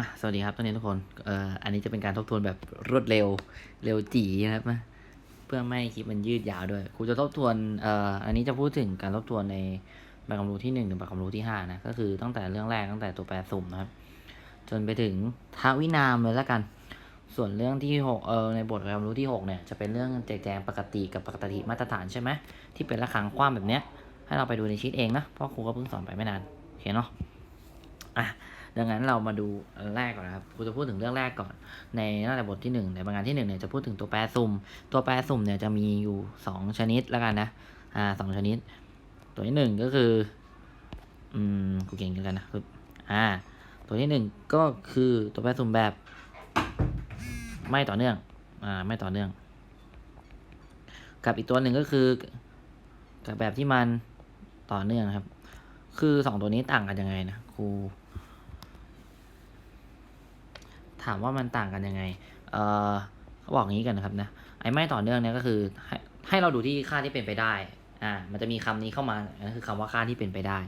อะสวัสดีครับตอนนี้ทุกคนเอ่ออันนี้จะเป็นการทบทวนแบบรวดเร็วเร็วจีนะครับนะเพื่อไม่ให้คลิปมันยืดยาวด้วยครูจะทบทวนเอ่ออันนี้จะพูดถึงการทบทวนในใบความรู้ที่หนึ่งถึงใบความรู้ที่ห้านะก็คือตั้งแต่เรื่องแรกตั้งแต่ตัวแปรสุ่มนะครับ จนไปถึงทวินามเลยล้วกัน ส่วนเรื่องที่หกเออในบทความรู้ที่หกเนี่ยจะเป็นเรื่องแจกแจงปกติกับปกติมาตรฐานใช่ไหมที่เป็นระฆังคว่ำแบบเนี้ยให้เราไปดูในชีตเองนะเพราะครูก็เพิ่งสอนไปไม่นานโอเคเนาะอะ ดังนั้นเรามาดูแรกก่อนนะครับครูจะพูดถึงเรื่องแรกก่อน ในตั้งแต่บทที่หนึ่งในบรรงานที่หนึ่งเนี่ยจะพูดถึงตัวแปรสุ่ม ตัวแปรสุ่มเนี่ยจะมีอยู่สองชนิดแล้วกันนะ อ่าสองชนิด ตัวที่หนึ่งก็คือ อืมกูเก่งกันนะคืออ่า ตัวที่หนึ่งก็คือตัวแปรสุ่มแบบ ไม่ต่อเนื่อง อ่า ไม่ต่อเนื่อง กับอีกตัวหนึ่งก็คือ กับแบบที่มันต่อเนื่องนะครับ คือสองตัวนี้ต่างกันยังไงนะครู ถามว่ามันต่างกันยังไง เออเขาบอกอย่างนี้กันนะครับนะ ไอ้ไม่ต่อเนื่องเนี่ยก็คือให้ให้เราดูที่ค่าที่เป็นไปได้ อ่า มันจะมีคำนี้เข้ามานั่นคือคำว่าค่าที่เป็นไปได้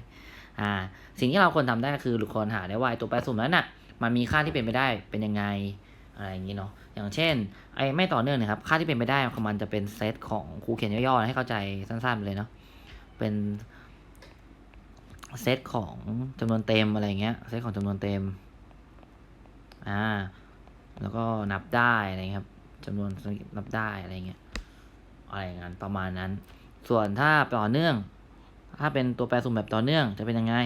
อ่า สิ่งที่เราควรทำได้ก็คือหรือควรหาได้ว่าตัวแปรสุ่มนั้นน่ะ มันมีค่าที่เป็นไปได้เป็นยังไง อะไรอย่างนี้เนาะ อย่างเช่น ไอ้ไม่ต่อเนื่องเนี่ยครับ ค่าที่เป็นไปได้ของมันจะเป็นเซตของครูเขียนย่อๆให้เข้าใจสั้นๆไปเลยเนาะ เป็นเซตของจำนวนเต็มอะไรเงี้ย เซตของจำนวนเต็ม อ่า แล้วก็นับได้อะไรครับจำนวนนับได้อะไรเงี้ย อะไรอย่างนั้นประมาณนั้น ส่วนถ้าต่อเนื่อง ถ้าเป็นตัวแปรสุ่มแบบต่อเนื่องจะเป็นยังไง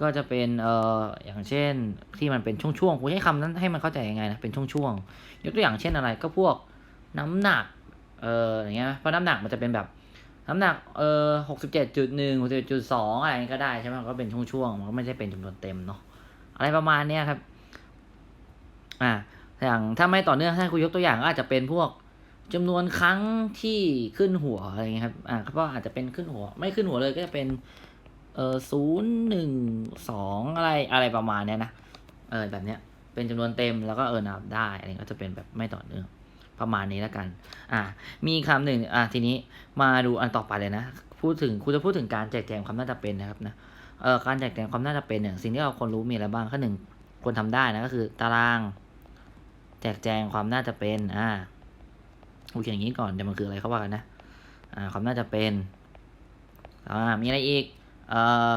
ก็จะเป็น เอ่อ อย่างเช่น ที่มันเป็นช่วงๆ ผมใช้คำนั้นให้มันเข้าใจยังไงนะ เป็นช่วงๆ ยกตัวอย่างเช่นอะไร ก็พวกน้ำหนัก เอ่อ อย่างเงี้ย เพราะน้ำหนักมันจะเป็นแบบน้ำหนัก เอ่อหกสิบเจ็ดจุดหนึ่งหกสิบเจ็ดจุดสองอะไรก็ได้ใช่ไหมก็เป็นช่วงๆ มันก็ไม่ใช่เป็นจำนวนเต็มเนาะ อะไรประมาณเนี้ยครับ อ่าอย่างถ้าไม่ต่อเนื่องถ้าครูยกตัวอย่างก็อาจจะเป็นพวกจำนวนครั้งที่ขึ้นหัวอะไรเงี้ยครับ อ่าเพราะอาจจะเป็นขึ้นหัว ไม่ขึ้นหัวเลยก็จะเป็น เออศูนย์หนึ่งสองอะไรอะไรประมาณเนี้ยนะ เออแบบเนี้ย เป็นจำนวนเต็มแล้วก็เออนับได้อะไรก็จะเป็นแบบไม่ต่อเนื่องประมาณนี้แล้วกัน อ่า มีคำหนึ่ง อ่าทีนี้มาดูอันต่อไปเลยนะ พูดถึงครูจะพูดถึงการแจกแจงความน่าจะเป็นนะครับนะ เอ่อ การแจกแจงความน่าจะเป็นเนี่ย สิ่งที่เราควรรู้มีอะไรบ้างข้อหนึ่งควรทำได้นะก็คือ ตาราง แจกแจงความน่าจะเป็น อ่าโอเคอย่างนี้ก่อนเดี๋ยวมันคืออะไรเขาว่ากันนะ อ่า ความน่าจะเป็น อ่า มีอะไรอีก เอ่อ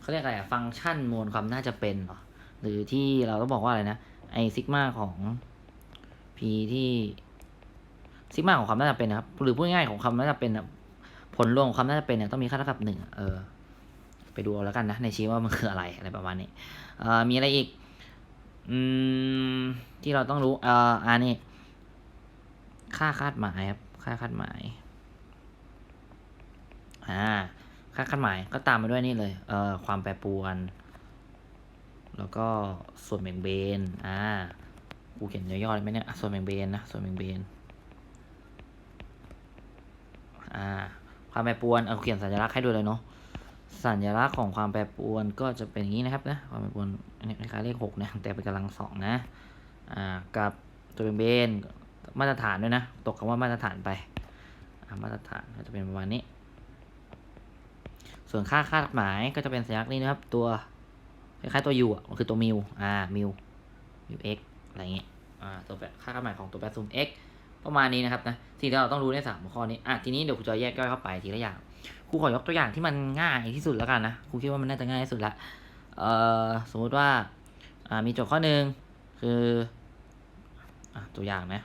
เขาเรียกอะไรอะฟังก์ชันมวลความน่าจะเป็นหรอ หรือที่เราต้องบอกว่าอะไรนะ ไอซิกมาของ p ที่ซิกมาของความน่าจะเป็นนะครับ หรือพูดง่ายๆของความน่าจะเป็นอะผลรวมของความน่าจะเป็นเนี่ยต้องมีค่าเท่ากับหนึ่ง เออ ไปดูเอาแล้วกันนะ ในชีว่ามันคืออะไรอะไรประมาณนี้ เอ่อ มีอะไรอีก อืม ที่เราต้องรู้ เอ่อ อันนี้ ค่าคาดหมายครับ ค่าคาดหมาย อ่า ค่าคาดหมายก็ตามมาด้วยนี่เลย เอ่อ ความแปรปรวน แล้วก็ส่วนแบ่งเบน อ่า กูเขียนย่อๆได้ไหมเนี่ย ส่วนแบ่งเบนนะ ส่วนแบ่งเบน อ่า ความแปรปรวน เอาเขียนสัญลักษณ์ให้ด้วยเลยเนาะ สัญลักษณ์ของความแปรปรวนก็จะเป็นอย่างนี้นะครับนะความแปรปรวนอันนี้คล้ายๆเลขหกนะแต่เป็นกำลังสองนะอ่ากับตัวเป็นเบนมาตรฐานด้วยนะ ตกคำว่ามาตรฐานไปมาตรฐานก็จะเป็นประมาณนี้ ส่วนค่าคาดหมายก็จะเป็นสัญลักษณ์นี้นะครับ ตัวคล้ายๆตัว u อะมันคือตัวมิวอ่ามิวมิว x อะไรอย่างเงี้ยอ่าตัวแปรค่าคาดหมายของตัวแปรสุ่ม x ประมาณนี้นะครับนะสิ่งที่เราต้องรู้ในสามข้อนี้อะทีนี้เดี๋ยวครูจะแยกย่อยเข้าไปทีละอย่าง ครูขอยกตัวอย่างที่มันง่ายที่สุดแล้วกันนะครูคิดว่ามันน่าจะง่ายที่สุดละเอ่อสมมุติว่าอ่ามีโจทย์ข้อหนึ่งคืออะตัวอย่างนะ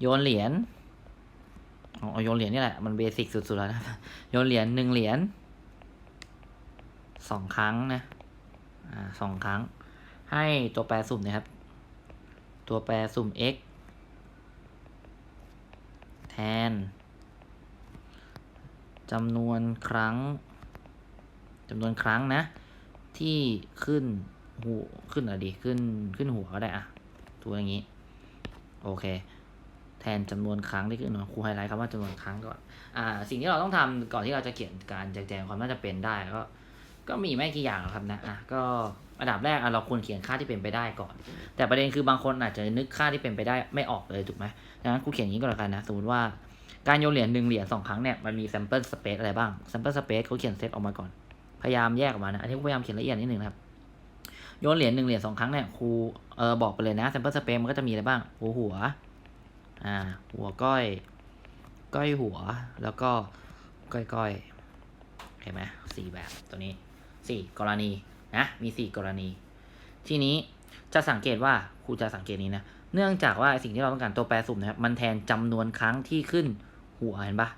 โยนเหรียญเอ๋อโยนเหรียญนี่แหละมันเบสิกสุดๆแล้วนะโยนเหรียญหนึ่งเหรียญสองครั้งนะอ่าสองครั้ง ให้ตัวแปรสุ่มนะครับ ตัวแปรสุ่ม x แทน จำนวนครั้งจำนวนครั้งนะ ที่ขึ้นหูขึ้นอะไรดีขึ้นขึ้นหัวก็ได้อะตัวอย่างนี้ โอเค แทนจำนวนครั้งที่ขึ้นหัวครูไฮไลท์คำว่าจำนวนครั้งก่อนอ่า สิ่งที่เราต้องทำก่อนที่เราจะเขียนการแจกแจงความน่าจะเป็นได้ก็ก็มีไม่กี่อย่างครับนะอะก็อันดับแรกอะเราควรเขียนค่าที่เป็นไปได้ก่อน แต่ประเด็นคือบางคนอาจจะนึกค่าที่เป็นไปได้ไม่ออกเลยถูกไหมดังนั้นครูเขียนอย่างนี้ก็แล้วกันนะสมมติว่า การโยนเหรียญหนึ่งเหรียญสองครั้งเนี่ยมันมี sample space อะไรบ้าง sample space เขาเขียนเซตออกมาก่อน พยายามแยกออกมานะ อันนี้ครูพยายามเขียนละเอียดนิดนึงครับ โยนเหรียญหนึ่งเหรียญสองครั้งเนี่ยครูเออบอกไปเลยนะ sample space มันก็จะมีอะไรบ้าง หัวหัว อ่า หัวก้อย ก้อยหัว แล้วก็ก้อยก้อยเห็นไหมสี่แบบตัวนี้สี่กรณีนะ มีสี่กรณี ทีนี้จะสังเกตว่าครูจะสังเกตนี้นะ เนื่องจากว่าสิ่งที่เราต้องการตัวแปรสุ่มนะครับ มันแทนจำนวนครั้งที่ขึ้นหัวเห็นปะ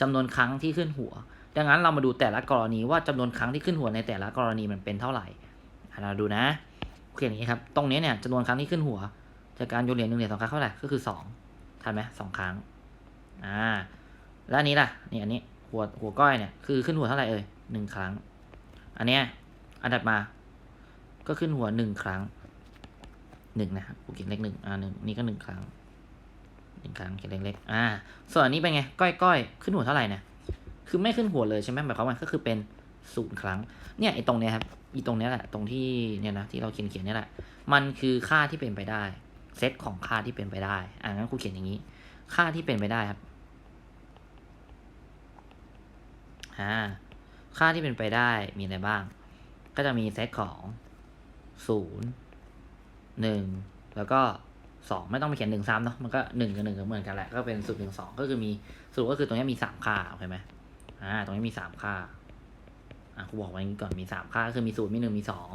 จำนวนครั้งที่ขึ้นหัว ดังนั้นเรามาดูแต่ละกรณีว่าจำนวนครั้งที่ขึ้นหัวในแต่ละกรณีมันเป็นเท่าไหร่เราดูนะเขียนอย่างนี้ครับ ตรงนี้เนี่ยจำนวนครั้งที่ขึ้นหัว จากการโยนเหรียญหนึ่งเหรียญสองครั้งเท่าไหร่ ก็คือสองทันไหมสองครั้ง อ่า แล้วอันนี้ล่ะ นี่อันนี้หัวหัวก้อยเนี่ยคือขึ้นหัวเท่าไหร่เอ่ยหนึ่งครั้ง อันเนี้ยอันดับมา ก็ขึ้นหัวหนึ่งครั้ง หนึ่งนะครับกูเขียนเลขหนึ่งอ่าหนึ่งนี่ก็หนึ่งครั้งหนึ่งครั้งเขียนเลขเล็กอ่า ส่วนอันนี้เป็นไง ก้อยก้อยขึ้นหัวเท่าไหร่นี่ยคือไม่ขึ้นหัวเลยใช่ไหมหมายความว่าก็คือเป็นศูนย์ครั้ง เนี่ยไอ้ตรงเนี้ยครับอีตรงเนี้ยแหละ ตรงที่เนี่ยนะที่เราเขียนเขียนเนี่ยแหละ มันคือค่าที่เป็นไปได้ เซตของค่าที่เป็นไปได้ อ่างั้นครูเขียนอย่างนี้ ค่าที่เป็นไปได้ครับ อ่า ค่าที่เป็นไปได้มีอะไรบ้าง ก็จะมีเซตของศูนย์ หนึ่งแล้วก็สองไม่ต้องไปเขียนหนึ่งซ้ำเนาะมันก็หนึ่งกับหนึ่งก็เหมือนกันแหละก็เป็นศูนย์หนึ่งสองก็คือมีสรุปก็คือตรงนี้มีสามค่าโอเคไหมอ่าตรงนี้มีสามค่าอะครูบอกไว้ก่อนมีสามค่าก็คือมีศูนย์มีหนึ่งมีสอง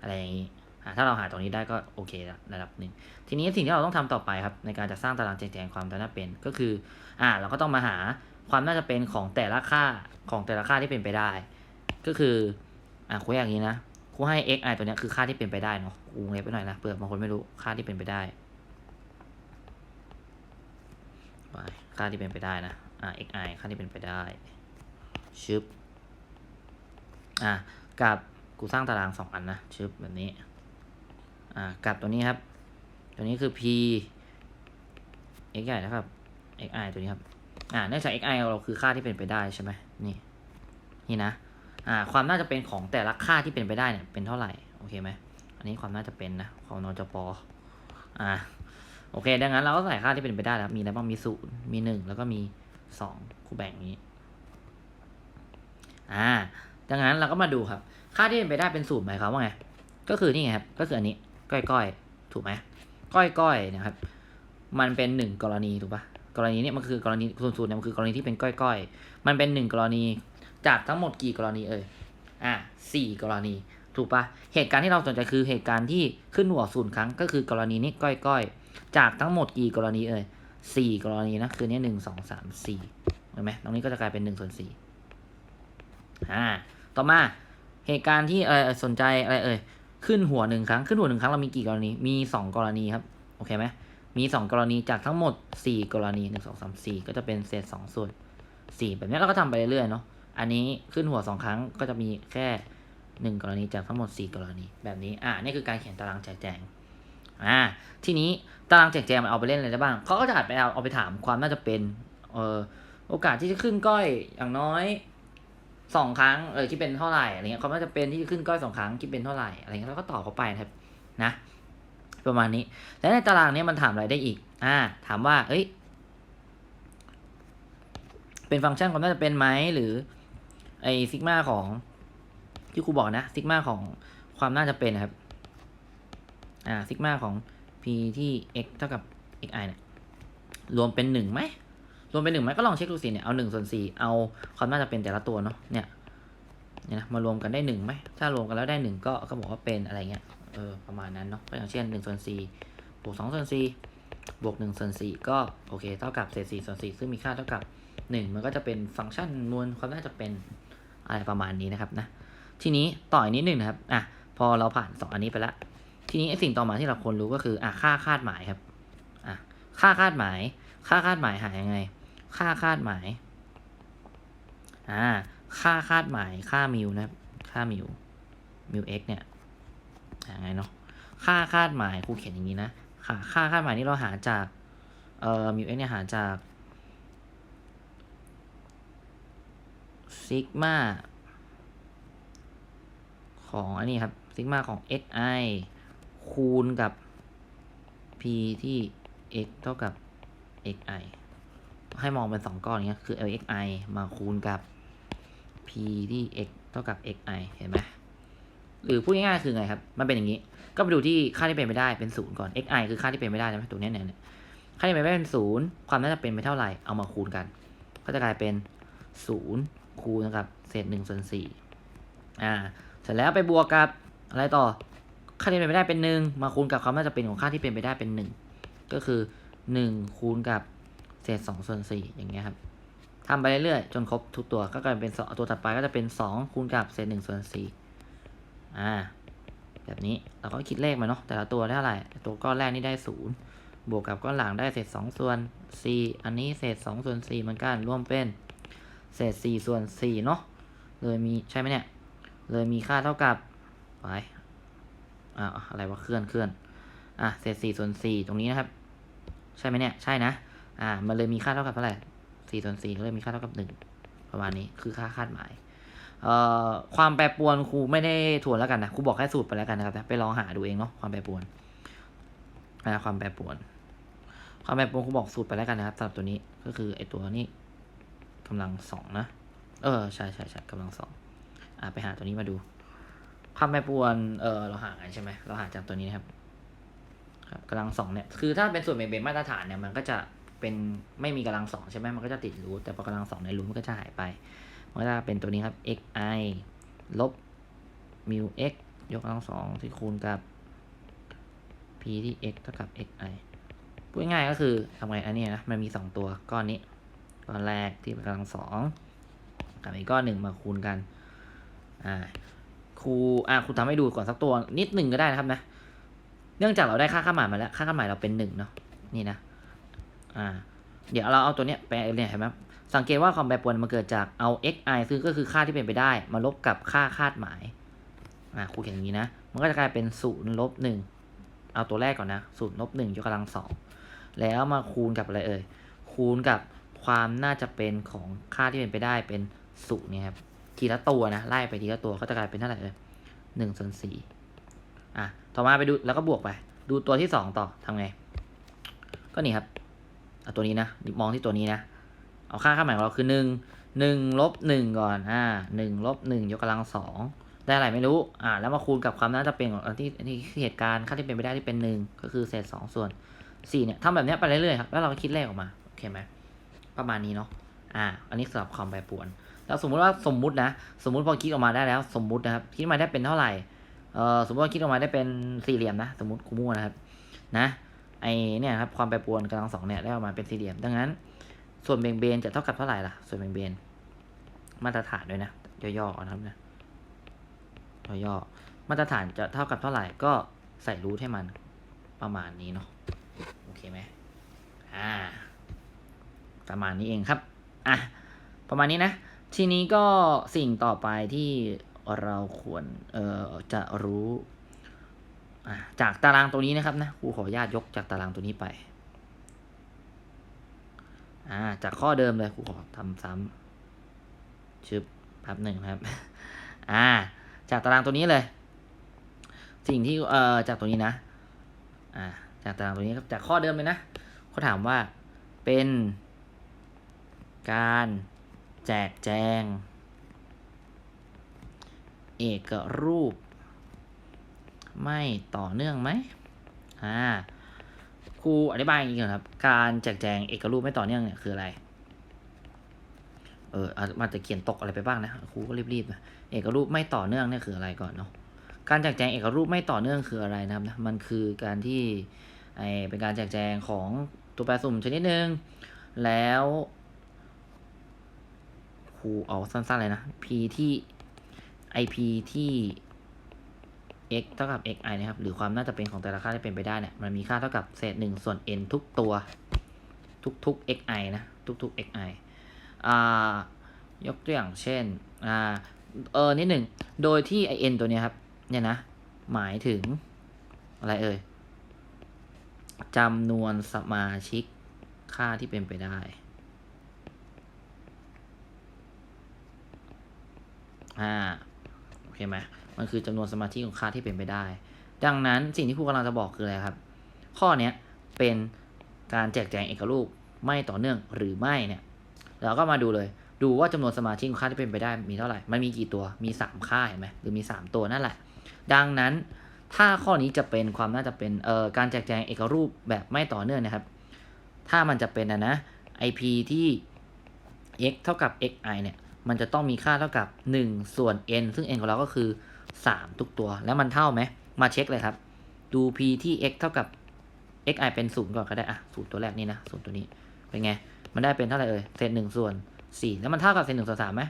อะไรอย่างนี้อ่าถ้าเราหาตรงนี้ได้ก็โอเคละระดับหนึ่งทีนี้สิ่งที่เราต้องทำต่อไปครับในการจะสร้างตารางแจกแจงความน่าเป็นก็คืออ่าเราก็ต้องมาหาความน่าจะเป็นของแต่ละค่าของแต่ละค่าที่เป็นไปได้ ก็คืออะครูอย่างนี้นะ ครูให้ x i ตัวเนี้ยคือค่าที่เป็นไปได้เนาะครูเล็บไปหน่อยนะเผื่อบางคนไม่รู้ค่าที่เป็นไปได้ y ค่าที่เป็นไปได้นะอ่า x i ค่าที่เป็นไปได้ชึบอะกับกูสร้างตารางสองอันนะชึบแบบนี้อ่ากับตัวนี้ครับ ตัวนี้คือ p x i นะครับ x i ตัวนี้ครับอ่าเนื่องจาก x i เราคือค่าที่เป็นไปได้ใช่ไหมนี่นี่นะ ความน่าจะเป็นของแต่ละค่าที่เป็นไปได้เนี่ยเป็นเท่าไหร่โอเคไหมอันนี้ความน่าจะเป็นนะของนจปอ่าโอเค ดังนั้นเราก็ใส่ค่าที่เป็นไปได้แล้วมีอะไรบ้างมีศูนย์มีหนึ่งแล้วก็มีสองคูแบ่งนี้อ่าดังนั้นเราก็มาดูครับ ค่าที่เป็นไปได้เป็นศูนย์หมายความว่าไงก็คือนี่ไงครับก็คืออันนี้ก้อยๆถูกไหมก้อยๆนะครับ มันเป็นหนึ่งกรณีถูกปะกรณีเนี้มันคือกรณีศูนย์ศูนย์เนี่ยมันคือกรณีที่เป็นก้อยๆมันเป็นหนึ่งกรณี จากทั้งหมดกี่กรณีเอ่ย อ่าสี่กรณี ถูกปะเหตุการณ์ที่เราสนใจคือเหตุการณ์ที่ขึ้นหัวศูนย์ครั้ง ก็คือกรณีนี้ก้อยๆ จากทั้งหมดกี่กรณีเอ่ยสี่กรณีนะ คือเนี้หนึ่งสองสามสี่เห็นไหมตรงนี้ก็จะกลายเป็นหนึ่งส่วนสี่อ่า ต่อมาเหตุการณ์ที่เออสนใจอะไรเอ่ย ขึ้นหัวหนึ่งครั้ง ขึ้นหัวหนึ่งครั้งเรามีกี่กรณี มีสองกรณีครับ โอเคไหมมีสองกรณีจากทั้งหมดสี่กรณีหนึ่งสองสามสี่ก็จะเป็นเศษสองส่วนสี่แบบนี้เราก็ทำไปเรื่อยๆเนาะ อันนี้ขึ้นหัวสองครั้งก็จะมีแค่หนึ่งกรณีจากทั้งหมดสี่กรณีแบบนี้ อ่านี่คือการเขียนตารางแจกแจง อ่า ทีนี้ตารางแจกแจงมันเอาไปเล่นอะไรได้บ้าง เขาก็จะอาจไปเอาเอาไปถามความน่าจะเป็น เออโอกาสที่จะขึ้นก้อยอย่างน้อยสองครั้ง เออคิดเป็นเท่าไหร่อะไรเงี้ยความน่าจะเป็นที่จะขึ้นก้อยสองครั้งคิดเป็นเท่าไหร่อะไรเงี้ยเราก็ตอบเขาไปนะครับ นะ ประมาณนี้ แล้วในตารางนี้มันถามอะไรได้อีก อ่า ถามว่า เอ้ย เป็นฟังก์ชันความน่าจะเป็นไหมหรือ ไอซิกมาของที่ครูบอกนะซิกมาของความน่าจะเป็นนะครับ อ่าซิกมาของ p ที่ x เท่ากับ xi เนี่ยรวมเป็นหนึ่งไหมรวมเป็นหนึ่งไหมก็ลองเช็คดูสิเนี่ยเอาหนึ่งส่วนสี่เอาความน่าจะเป็นแต่ละตัวเนาะเนี่ยเนี่ยนะมารวมกันได้หนึ่งไหมถ้ารวมกันแล้วได้หนึ่งก็ก็บอกว่าเป็นอะไรเงี้ยเออประมาณนั้นเนาะก็อย่างเช่นหนึ่งส่วนสี่บวกสองส่วนสี่บวกหนึ่งส่วนสี่ก็โอเคเท่ากับเศษสี่ส่วนสี่ซึ่งมีค่าเท่ากับหนึ่งมันก็จะเป็นฟังก์ชันมวลความน่าจะเป็น อะไรประมาณนี้นะครับนะทีนี้ต่ออีกนิดหนึ่งนะครับอะพอเราผ่านสองอันนี้ไปแล้วทีนี้สิ่งต่อมาที่เราควรรู้ก็คืออะค่าคาดหมายครับอะค่าคาดหมาย ค่าคาดหมายหายยังไง ค่าคาดหมายอ่าค่าคาดหมายค่ามิวนะครับค่ามิวมิว x เนี่ยหาไงเนาะค่าคาดหมายครูเขียนอย่างนี้นะค่าค่าคาดหมายนี่เราหาจากเอ่อมิว x เนี่ยหาจาก ซิกมาของอันนี้ครับซิกมาของ xi คูณกับ p ที่ x เท่ากับ xi ให้มองเป็นสองก้อนอย่างเงี้ยคือ lxi มาคูณกับ p ที่ x เท่ากับ xi เห็นไหมหรือพูดง่ายๆคือไงครับ มันเป็นอย่างนี้ ก็ไปดูที่ค่าที่เป็นไปได้เป็นศูนย์ก่อน xi คือค่าที่เป็นไปได้ใช่ไหมตัวนี้เนี่ยเนี่ยค่าที่เป็นไปได้เป็นศูนย์ความน่าจะเป็นไปเท่าไหร่เอามาคูณกัน ก็จะกลายเป็นศูนย์ คูณนะครับ เศษหนึ่งส่วนสี่อ่า เสร็จแล้วไปบวกกับอะไรต่อ ค่าที่เป็นไปได้เป็นหนึ่งมาคูณกับความน่าจะเป็นของค่าที่เป็นไปได้เป็นหนึ่งก็คือหนึ่งคูณกับเศษสองส่วนสี่อย่างเงี้ยครับทำไปเรื่อยๆ จนครบทุกตัวก็กลายเป็นสองตัวถัดไปก็จะเป็นสองคูณกับเศษหนึ่งส่วนสี่อ่า แบบนี้เราก็คิดเลขมาเนาะแต่ละตัวได้เท่าไหร่ตัวก้อนแรกนี่ได้ศูนย์บวกกับก้อนหลังได้เศษสองส่วนสี่อันนี้เศษสองส่วนสี่เหมือนกันรวมเป็น เศษสี่ส่วนสี่เนาะเลยมีใช่ไหมเนี่ย เลยมีค่าเท่ากับไปอ่าอะไรวะเคลื่อนเคลื่อนอะเศษสี่ส่วนสี่ตรงนี้นะครับ ใช่ไหมเนี่ยใช่นะ อ่า มันเลยมีค่าเท่ากับเท่าไหร่สี่ส่วนสี่ก็เลยมีค่าเท่ากับหนึ่งประมาณนี้คือค่าคาดหมายเอ่อความแปรปรวนครูไม่ได้ทวนแล้วกันนะครูบอกแค่สูตรไปแล้วกันนะครับไปลองหาดูเองเนาะความแปรปรวนอ่าความแปรปรวน ความแปรปรวนครูบอกสูตรไปแล้วกันนะครับสำหรับตัวนี้ก็คือไอตัวนี้ กำลังสองนะ เออ ใช่ใช่ใช่กำลังสองอ่าไปหาตัวนี้มาดูความแปรปรวนเออเราหาไงใช่ไหมเราหาจากตัวนี้นะครับครับกำลังสองเนี่ยคือถ้าเป็นส่วนเบนมาตรฐานเนี่ยมันก็จะเป็นไม่มีกำลังสองใช่ไหมมันก็จะติดรูทแต่พอกำลังสองในรูทมันก็จะหายไปมันก็จะเป็นตัวนี้ครับ xi ลบ mu x ยกกำลังสองที่คูณกับ p ที่ x เท่ากับ xi พูดง่ายก็คือทำไงอันนี้นะมันมีสองตัวก้อนนี้ ก้อนแรกที่เป็นกำลังสองกับอีกก้อนหนึ่งมาคูณกันอ่าครูอ่าครูทำให้ดูก่อนสักตัวนิดหนึ่งก็ได้นะครับนะ เนื่องจากเราได้ค่าค่าหมายมาแล้ว ค่าค่าหมายเราเป็นหนึ่งเนาะนี่นะอ่าเดี๋ยวเราเอาตัวเนี้ยไปลเนี่ยเห็นไหมสังเกตว่าความแปรปรวนมันเกิดจากเอา xi ซึ่งก็คือค่าที่เป็นไปได้ มาลบกับค่าคาดหมายอ่าครูเขียนอย่างนี้นะ มันก็จะกลายเป็นศูนย์ลบหนึ่งเอาตัวแรกก่อนนะศูนย์ลบหนึ่งยกกำลังสองแล้วมาคูณกับอะไรเอ่ยคูณกับ ความน่าจะเป็นของค่าที่เป็นไปได้เป็นศูนย์เนี่ยครับทีละตัวนะไล่ไปทีละตัวก็จะกลายเป็นเท่าไหร่เอ่ยหนึ่งส่วนสี่อะต่อมาไปดูแล้วก็บวกไป ดูตัวที่สองต่อทำไง ก็นี่ครับเอาตัวนี้นะมองที่ตัวนี้นะ เอาค่าค่าหมายของเราคือหนึ่งหนึ่งลบหนึ่งก่อนอ่าหนึ่งลบหนึ่งยกกำลังสองได้อะไรไม่รู้อ่าแล้วมาคูณกับความน่าจะเป็นของที่นที่เหตุการณ์ค่าที่เป็นไปได้ที่เป็นหนึ่งก็คือเศษสองส่วนสี่เนี่ยทำแบบนี้ไปเรื่อยๆครับแล้วเราก็คิดเลขออกมาโอเคไหม ประมาณนี้เนาะอ่า อันนี้สำหรับความแปรปรวนแล้วสมมุติว่าสมมุตินะ สมมุติพอคิดออกมาได้แล้ว สมมุตินะครับ คิดมาได้เป็นเท่าไหร่เอ่อสมมติว่าคิดออกมาได้เป็นสี่เหลี่ยมนะ สมมติคูมั่วนะครับ นะไอเนี่ยครับความแปรปรวนกำลังสองเนี่ยได้ออกมาเป็นสี่เหลี่ยม ดังนั้น ส่วนเบงเบนจะเท่ากับเท่าไหร่ล่ะ ส่วนเบงเบนมาตรฐานด้วยนะย่อๆนะครับนะย่อๆมาตรฐานจะเท่ากับเท่าไหร่ก็ใส่รูทให้มันประมาณนี้เนาะโอเคไหมอ่า ประมาณนี้เองครับ อะ ประมาณนี้นะ ทีนี้ก็สิ่งต่อไปที่เราควรเอ่อจะรู้อะจากตารางตัวนี้นะครับนะครูขออนุญาตยกจากตารางตัวนี้ไปอ่าจากข้อเดิมเลยครูขอทำซ้ำชึบแป๊บหนึ่งครับ อ่า จากตารางตัวนี้เลย สิ่งที่เอ่อจากตัวนี้นะ อ่า จากตารางตัวนี้ครับจากข้อเดิมเลยนะเขาถามว่าเป็น การแจกแจง เอกรูป ไม่ต่อเนื่องไหมอ่าครูอธิบายอย่างนี้ก่อนครับ การแจกแจงเอกรูปไม่ต่อเนื่องเนี่ยคืออะไร เอออามันจะเขียนตกอะไรไปบ้างนะครูก็รีบๆนะเอกรูปไม่ต่อเนื่องเนี่ยคืออะไรก่อนเนาะการแจกแจงเอกรูปไม่ต่อเนื่องคืออะไรนะครับนะมันคือการที่ไอเป็นการแจกแจงของตัวแปรสุ่มชนิดหนึ่งแล้วูเอาสั้นๆเลยนะ p ที่ ip ที่ x เท่ากับ xi นะครับ หรือความน่าจะเป็นของแต่ละค่าที่เป็นไปได้เนี่ย มันมีค่าเท่ากับเศษหนึ่งส่วน n ทุกตัว ทุกๆ xi นะ ทุกๆ xi อ่ายกตัวอย่างเช่น อ่า เออนิดหนึ่ง โดยที่ i n ตัวเนี้ยครับ เนี่ยนะ หมายถึงอะไรเอ่ยจำนวนสมาชิกค่าที่เป็นไปได้ อ่าโอเคไหมมันคือจำนวนสมาชิกของค่าที่เป็นไปได้ ดังนั้นสิ่งที่ครูกำลังจะบอกคืออะไรครับ ข้อเนี้ยเป็นการแจกแจงเอกรูปไม่ต่อเนื่องหรือไม่เนี่ยเราก็มาดูเลยดูว่าจำนวนสมาชิกของค่าที่เป็นไปได้มีเท่าไหร่ มันมีกี่ตัว มีสามค่าเห็นไหมหรือมีสามตัวนั่นแหละ ดังนั้นถ้าข้อนี้จะเป็นความน่าจะเป็นเอ่อการแจกแจงเอกรูปแบบไม่ต่อเนื่องนะครับ ถ้ามันจะเป็นนะนะ ip ที่ x เท่ากับ xi เนี่ย มันจะต้องมีค่าเท่ากับ 1 ส่วน n ซึ่ง n ของเราก็คือ 3 ทุกตัว แล้วมันเท่าไหม มาเช็คเลยครับ ดู p ที่ x เท่ากับ xi เป็น 0 ก่อนก็ได้ อะศูนย์ตัวแรกนี่นะศูนย์ตัวนี้ เป็นไง มันได้เป็นเท่าไหร่เอ่ย เศษหนึ่งส่วน 4 แล้วมันเท่ากับเศษหนึ่งส่วนสามไหม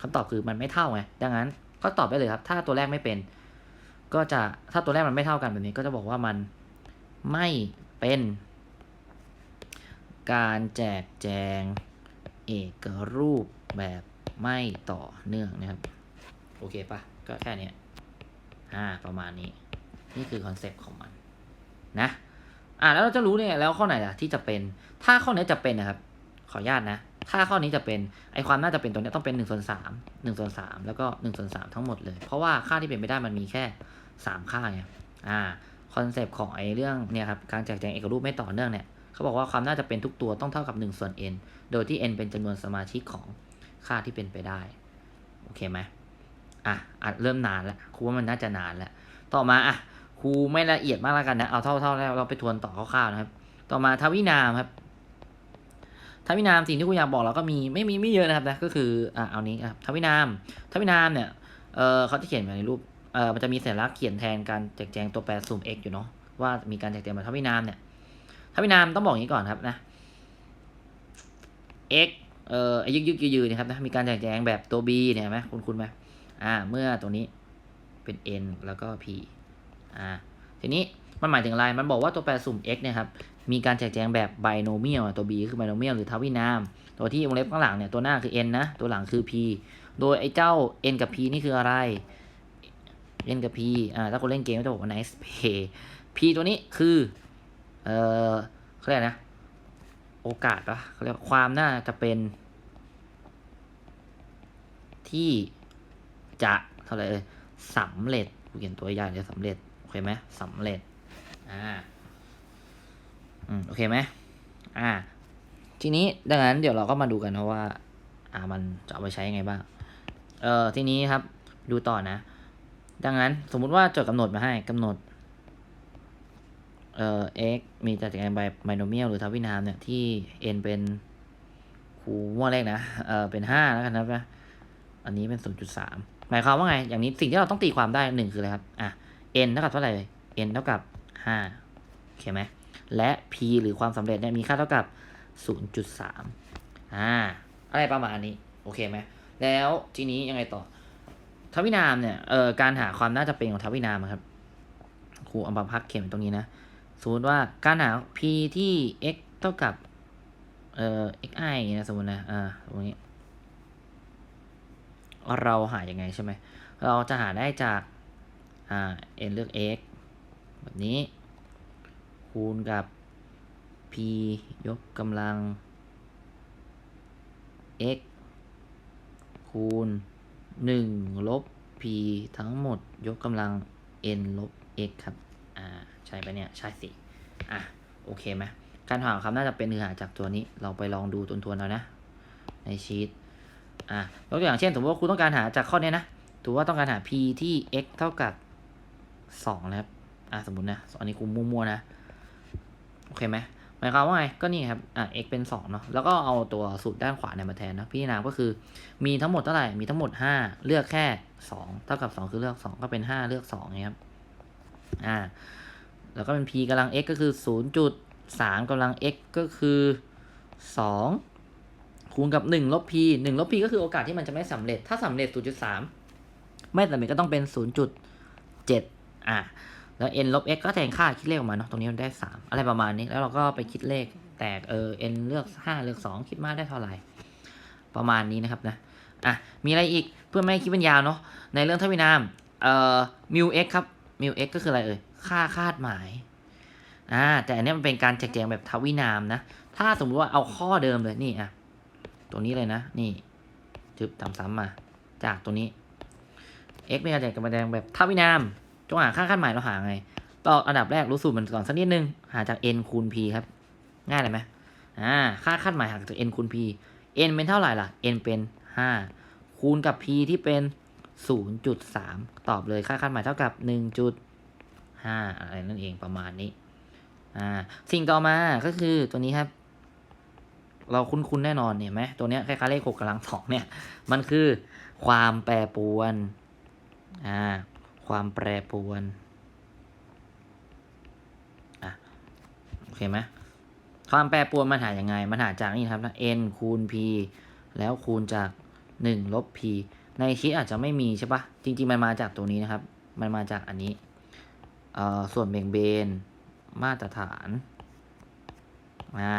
คำตอบคือมันไม่เท่าไง ดังนั้นก็ตอบได้เลยครับ ถ้าตัวแรกไม่เป็น ก็จะ ถ้าตัวแรกมันไม่เท่ากันแบบนี้ ก็จะบอกว่ามันไม่เป็น การแจกแจงเอกรูปแบบ ไม่ต่อเนื่องนะครับ โอเคปะก็แค่เนี้ยอ่าประมาณนี้ นี่คือคอนเซปต์ของมันนะอ่าแล้วเราจะรู้เนี่ยแล้วข้อไหนล่ะที่จะเป็นถ้าข้อนี้จะเป็นนะครับ ขออนุญาตนะ ถ้าข้อนี้จะเป็นไอความน่าจะเป็นตัวเนี้ยต้องเป็น1นส่วนสามหนึ่งส่วนสามแล้วก็1นส่วนสามทั้งหมดเลย เพราะว่าค่าที่เป็นไปได้มันมีแค่ 3 ค่าไงอ่าคอนเซปต์ของไอเรื่องเนี่ยครับการแจกแจงเอกรูปไม่ต่อเนื่องเนี่ยเขาบอกว่าความน่าจะเป็นทุกตัวต้องเท่ากับ1ส่วน n โดยที่ n เป็นจำนวนสมาชิกของ ค่าที่เป็นไปได้ โอเคไหมอะอาจเริ่มนานแล้วครูว่ามันน่าจะนานแล้ว ต่อมาอะครูไม่ละเอียดมากแล้วกันนะ เอาเท่าเท่าแล้วเราไปทวนต่อคร่าวๆนะครับ ต่อมาทวินามครับทวินามสิ่งที่ครูอยากบอกเราก็มีไม่มีไม่เยอะนะครับนะก็คืออะเอานี้ครับทวินามทวินามเนี่ยเออเขาจะเขียนมาในรูปเออมันจะมีสัญลักษณ์เขียนแทนการแจกแจงตัวแปรสุ่ม x อยู่เนาะว่ามีการแจกแจงแบบทวินามเนี่ยทวินามต้องบอกอย่างนี้ก่อนครับนะ x เอ่อไอ้ยึกยึกยือยือนะครับนะมีการแจกแจงแบบตัว b เนี่ยไหมคุณคุณไหมอ่าเมื่อตัวนี้เป็น n แล้วก็ p อ่าทีนี้มันหมายถึงอะไร มันบอกว่าตัวแปรสุ่ม x เนี่ยครับ มีการแจกแจงแบบไบโนเมียลตัว b คือไบโนเมียลหรือทวินาม ตัวที่วงเล็บข้างหลังเนี่ยตัวหน้าคือ n นะ ตัวหลังคือ p โดยไอ้เจ้า n กับ p นี่คืออะไร n กับ p อ่าถ้าคนเล่นเกมก็จะบอกว่า nice play p ตัวนี้คือ เอ่อเขาเรียกนะ โอกาสปะเขาเรียกความน่าจะเป็น ที่จะเท่าไหร่เอ่ยสำเร็จกูเขียนตัวอย่างจะสำเร็จโอเคไหมสำเร็จอ่าอืมโอเคไหมอ่า ทีนี้ดังนั้นเดี๋ยวเราก็มาดูกันนะว่า อ่ามันจะเอาไปใช้ยังไงบ้าง เอ่อทีนี้ครับ ดูต่อนะ ดังนั้นสมมุติว่าจทย์กำหนดมาให้กำหนด เอ่อ x มีจัดการแบบไมโนเมียลหรือทวินามเนี่ยที่ n เป็นคูมั่วเลขนะ เอ่อ เป็นห้าแล้วกันนะอันนี้เป็นศูนย์จุดสามหมายความว่าไง อย่างนี้สิ่งที่เราต้องตีความได้หนึ่งคืออะไรครับ อะ n เท่ากับเท่าไหร่ n เท่ากับห้าโอเคไหม และ p หรือความสำเร็จเนี่ยมีค่าเท่ากับศูนย์จุดสามอ่า อะไรประมาณนี้ โอเคไหม แล้วทีนี้ยังไงต่อ ทวินามเนี่ย เอ่อ การหาความน่าจะเป็นของทวินามครับ ครูอามาพักเข็มตรงนี้นะ สมมติว่าการหา p ที่ x เท่ากับ เอ่อ xi นะสมมตินะ อ่าตรงนี้ เราหายังไงใช่ไหม เราจะหาได้จาก อ่า n เลือก x แบบนี้ คูณกับ p ยกกำลัง x คูณ 1 ลบ p ทั้งหมดยกกำลัง n ลบ x ครับ ใช่ปะเนี่ยใช่สิอะโอเคไหมการหาคำน่าจะเป็นคือหาจากตัวนี้ เราไปลองดูทวนๆเอานะ ในชีตอะยกตัวอย่างเช่นสมมติว่าคุณต้องการหาจากข้อนี้นะถือว่าต้องการหา p ที่ x เท่ากับ2นะครับอะสมมตินะอันนี้กูมั่วๆนะโอเคไหมหมายความว่าไงก็นี่ครับอะ x เป็น2เนาะแล้วก็เอาตัวสูตรด้านขวาเนี่ยมาแทนนะพี่นามก็คือมีทั้งหมดเท่าไหร่มีทั้งหมด 5 เลือกแค่ 2 เท่ากับ 2 คือเลือก 2 ก็เป็น 5 เลือก2นะครับอ่า แล้วก็เป็น p กำลัง x ก็คือ 0.3กำลัง x ก็คือ 2 คูณกับ 1 ลบ p 1 ลบ p ก็คือโอกาสที่มันจะไม่สำเร็จ ถ้าสำเร็จ 0.3 ไม่สำเร็จก็ต้องเป็น 0.7 อ่าแล้ว n ลบ x ก็แทนค่าคิดเลขออกมาเนาะ ตรงนี้มันได้ 3 อะไรประมาณนี้ แล้วเราก็ไปคิดเลข แตกเออ n เลือก 5 เลือก 2 คิดมาได้เท่าไหร่ ประมาณนี้นะครับนะ อะ มีอะไรอีก เพื่อไม่ให้คิดเป็นยาวเนาะ ในเรื่องทวินาม เอ่อมิว x ครับมิว x ก็คืออะไรเอ่ย ค่าคาดหมายอ่าแต่อันนี้มันเป็นการแจกแจงแบบทวินามนะ ถ้าสมมติว่าเอาข้อเดิมเลยนี่อะตัวนี้เลยนะ นี่จึบตามซ้ำมา จากตัวนี้ x เป็นการแจกแจงแบบทวินามจงหาค่าคาดหมายเราหาไงต่ออันดับแรกรู้สูตรมันก่อนสักนิดนึง หาจาก n คูณ p ครับ ง่ายเลยไหมอ่าค่าคาดหมายหาจาก n คูณ p n เป็นเท่าไหร่ล่ะ n เป็น5คูณกับ p ที่เป็นศูนย์จุดสามตอบเลยค่าคาดหมายเท่ากับห นึ่งจุดห้าอะไรนั่นเองประมาณนี้อ่าสิ่งต่อมาก็คือตัวนี้ครับ เราคุ้นๆแน่นอนเนี่ยไหมตัวเนี้ยคล้ายๆเลขหกกำลังสองเนี่ย มันคือความแปรปรวนอ่าความแปรปรวนอะโอเคไหมความแปรปรวนมันหายังไง มันหาจากนี่ครับนะ n คูณ p แล้วคูณจาก 1 ลบ p ในชีตอาจจะไม่มีใช่ปะจริง ๆ มันมาจากตัวนี้นะครับ มันมาจากอันนี้ ส่วนเบ่งเบน มาตรฐานอ่า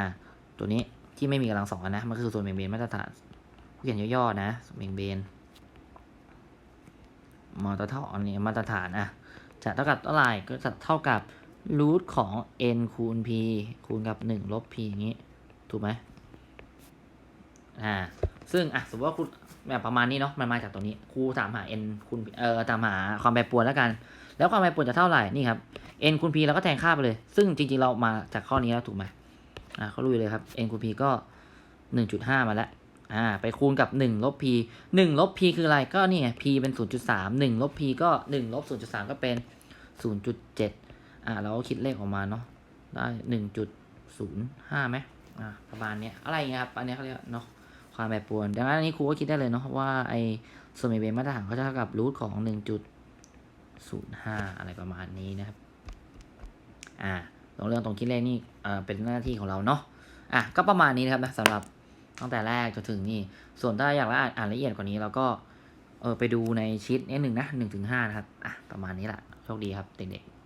ตัวนี้ที่ไม่มีกำลังสองนะ มันคือส่วนเบ่งเบนมาตรฐานผู้เขียนย่อๆนะเบ่งเบนมาตรฐานอันนี้มาตรฐานอะจะเท่ากับเท่าไหร่ก็จะเท่ากับรูทของ n คูณ p คูณกับ 1 ลบ p อย่างนี้ ถูกไหมอ่า ซึ่งอะสมมติว่าคุณแบบประมาณนี้เนาะ มันมาจากตรงนี้ครูถามหา n คูณ เอ่อตามหาความแปรปรวนแล้วกัน แล้วความแปรปรวนจะเท่าไหร่นี่ครับ n คูณ p เราก็แทนค่าไปเลย ซึ่งจริงๆเรามาจากข้อนี้แล้วถูกไหมอ่าเขาลุยเลยครับ n คูณ p ก็ 1.5 มาแล้วอ่าไปคูณกับ 1 ลบ p 1 ลบ p คืออะไรก็นี่ไง p เป็น 0.3 1 ลบ p ก็ 1 ลบ 0.3 ก็เป็น 0.7 อ่าเราก็คิดเลขออกมาเนาะได้ 1.05ไหมอ่าประมาณเนี้ยอะไรอย่างเงี้ยครับอันนี้เขาเรียกเนาะความแปรปรวน ดังนั้นอันนี้ครูก็คิดได้เลยเนาะว่าไอ้ส่วนเบนมาตรฐานเขาจะเท่ากับรูทของ 1. 05 อะไรประมาณนี้นะครับ อ่าตรงเรื่องตรงคิดเลขนี่อ่อเป็นหน้าที่ของเราเนาะ อะ ก็ประมาณนี้นะครับนะสำหรับตั้งแต่แรกจนถึงนี่ ส่วนถ้าอยากละอ่านละเอียดกว่านี้เราก็ เออไปดูในชีตนี้หนึ่งนะหนึ่งถึงห้านะครับ อะ ประมาณนี้แหละ โชคดีครับเด็กๆ